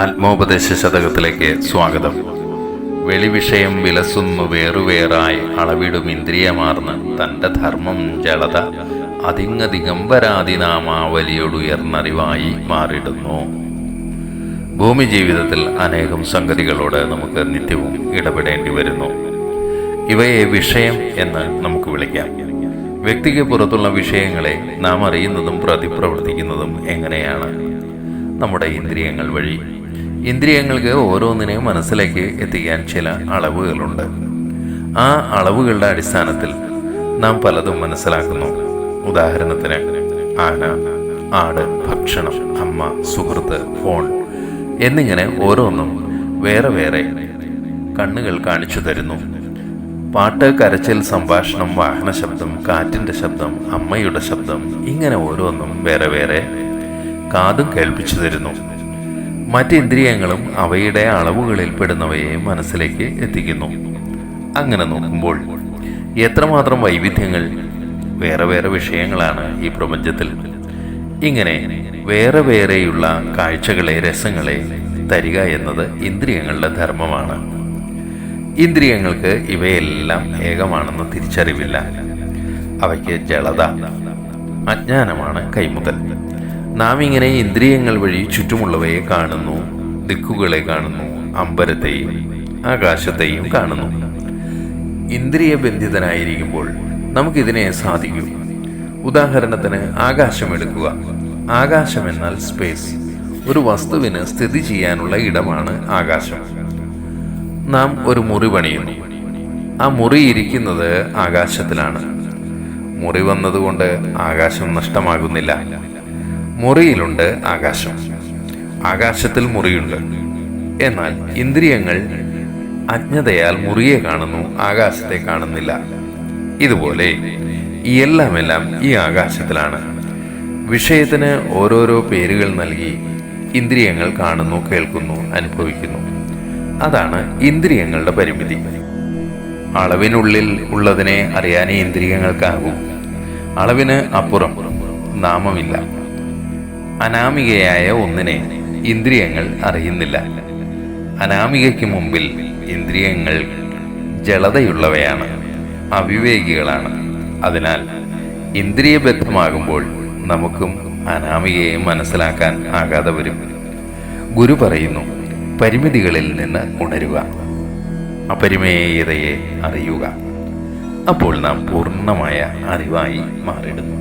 ആത്മോപദേശ ശതകത്തിലേക്ക് സ്വാഗതം. വെളിവിഷയം വിലസുന്നു വേറുവേറായി അളവിടും ഇന്ദ്രിയമാർന്ന് തന്റെ ധർമ്മം ജളത. അതിങ്ങ ദിഗംബരാദിനാമാവലിയോടുയർന്നറിവായി മാറിടുന്നു. ഭൂമി ജീവിതത്തിൽ അനേകം സംഗതികളോട് നമുക്ക് നിത്യവും ഇടപെടേണ്ടി വരുന്നു. ഇവയെ വിഷയം എന്ന് നമുക്ക് വിളിക്കാം. വ്യക്തിക്ക് പുറത്തുള്ള വിഷയങ്ങളെ നാം അറിയുന്നതും പ്രതിപ്രവർത്തിക്കുന്നതും എങ്ങനെയാണ്? നമ്മുടെ ഇന്ദ്രിയങ്ങൾ വഴി ഇന്ദ്രിയങ്ങൾക്ക് ഓരോന്നിനെയും മനസ്സിലേക്ക് എത്തിക്കാൻ ചില അളവുകളുണ്ട്. ആ അളവുകളുടെ അടിസ്ഥാനത്തിൽ നാം പലതും മനസ്സിലാക്കുന്നു. ഉദാഹരണത്തിന് ആന ആട് ഭക്ഷണം അമ്മ സുഹൃത്ത് ഫോൺ എന്നിങ്ങനെ ഓരോന്നും വേറെ വേറെ കണ്ണുകൾ കാണിച്ചു തരുന്നു. പാട്ട് കരച്ചിൽ സംഭാഷണം വാഹന ശബ്ദം കാറ്റിന്റെ ശബ്ദം അമ്മയുടെ ശബ്ദം ഇങ്ങനെ ഓരോന്നും വേറെ വേറെ കാതും കേൾപ്പിച്ചു തരുന്നു. മറ്റിന്ദ്രിയങ്ങളും അവയുടെ അളവുകളിൽ പെടുന്നവയെ മനസ്സിലേക്ക് എത്തിക്കുന്നു. അങ്ങനെ നോക്കുമ്പോൾ എത്രമാത്രം വൈവിധ്യങ്ങൾ വേറെ വേറെ വിഷയങ്ങളാണ് ഈ പ്രപഞ്ചത്തിൽ. ഇങ്ങനെ വേറെ വേറെയുള്ള കാഴ്ചകളെ രസങ്ങളെ തരിക എന്നത് ഇന്ദ്രിയങ്ങളുടെ ധർമ്മമാണ്. ഇന്ദ്രിയങ്ങൾക്ക് ഇവയെല്ലാം ഏകമാണെന്ന് തിരിച്ചറിവില്ല. അവയ്ക്ക് ജളത അജ്ഞാനമാണ് കൈമുതൽ. നാം ഇങ്ങനെ ഇന്ദ്രിയങ്ങൾ വഴി ചുറ്റുമുള്ളവയെ കാണുന്നു ദിക്കുകളെ കാണുന്നു അമ്പരത്തെയും ആകാശത്തെയും കാണുന്നു. ഇന്ദ്രിയ ബന്ധിതനായിരിക്കുമ്പോൾ നമുക്കിതിനെ സാധിക്കും. ഉദാഹരണത്തിന് ആകാശം എടുക്കുക ആകാശം എന്നാൽ സ്പേസ് ഒരു വസ്തുവിന് സ്ഥിതി ചെയ്യാനുള്ള ഇടമാണ് ആകാശം. നാം ഒരു മുറി പണിയുന്നു. ആ മുറി ഇരിക്കുന്നത് ആകാശത്തിലാണ്. മുറി വന്നതുകൊണ്ട് ആകാശം നഷ്ടമാകുന്നില്ല. മുറിയിലുണ്ട് ആകാശം. ആകാശത്തിൽ മുറിയുണ്ട്. എന്നാൽ ഇന്ദ്രിയങ്ങൾ അജ്ഞതയാൽ മുറിയെ കാണുന്നു ആകാശത്തെ കാണുന്നില്ല. ഇതുപോലെ ഈ എല്ലാമെല്ലാം ഈ ആകാശത്തിലാണ്. വിഷയത്തിന് ഓരോരോ പേരുകൾ നൽകി ഇന്ദ്രിയങ്ങൾ കാണുന്നു കേൾക്കുന്നു അനുഭവിക്കുന്നു. അതാണ് ഇന്ദ്രിയങ്ങളുടെ പരിമിതി. അളവിനുള്ളിൽ ഉള്ളതിനെ അറിയാനേ ഇന്ദ്രിയങ്ങൾക്കാകൂ. അളവിന് അപ്പുറം നാമമില്ല. അനാമികയായ ഒന്നിനെ ഇന്ദ്രിയങ്ങൾ അറിയുന്നില്ല. അനാമികയ്ക്ക് മുമ്പിൽ ഇന്ദ്രിയങ്ങൾ ജളതയുള്ളവയാണ് അവിവേകികളാണ്. അതിനാൽ ഇന്ദ്രിയബദ്ധമാകുമ്പോൾ നമുക്കും അനാമികയെ മനസ്സിലാക്കാൻ ആകാതെ വരും. ഗുരു പറയുന്നു പരിമിതികളിൽ നിന്ന് ഉണരുക അപരിമേയതയെ അറിയുക. അപ്പോൾ നാം പൂർണമായ അറിവായി മാറിടുന്നു.